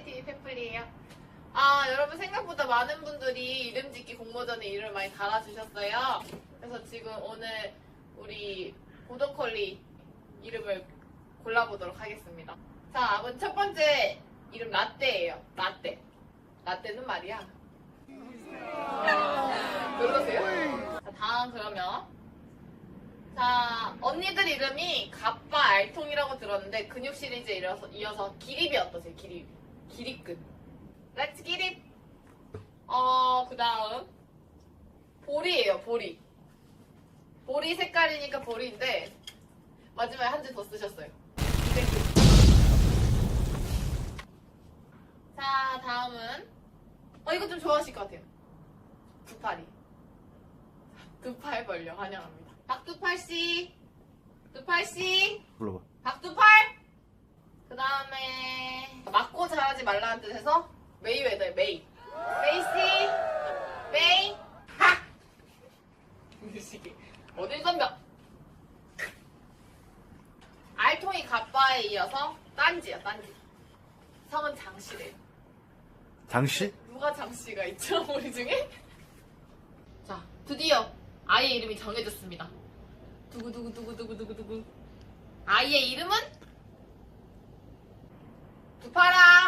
페플리 TV 페플리예요. 아 여러분 생각보다 많은 분들이 이름 짓기 공모전에 이름을 많이 달아주셨어요. 그래서 지금 오늘 우리 보더컬리 이름을 골라보도록 하겠습니다. 자, 먼저 첫 번째 이름 라떼예요. 라떼. 라떼는 말이야. 그러세요? 자, 다음 그러면 자 언니들 이름이 갑바 알통이라고 들었는데 근육 시리즈에 이어서, 이어서 기립이 어떠세요? 기립. 기립근. 렛츠 기립. 어, 그 다음 보리예요. 보리. 보리 색깔이니까 보리인데 마지막에 한 줄 더 쓰셨어요. 자, 다음은 어 이거 좀 좋아하실 것 같아요. 두팔이. 두팔 벌려 환영합니다. 박두팔 씨, 두팔 씨, 불러봐. 박두팔. 맞고 자라지 말라는 뜻에서 메이웨더의 메이. 메이 씨, 메이. 하. 어딜 덤벼? 알통이 갑바에 이어서 딴지야 딴지. 성은 장씨래요. 장씨? 누가 장씨가 있죠 우리 중에? 자 드디어 아이의 이름이 정해졌습니다. 두구 두구 두구 두구 두구 두구. 아이의 이름은 두파라.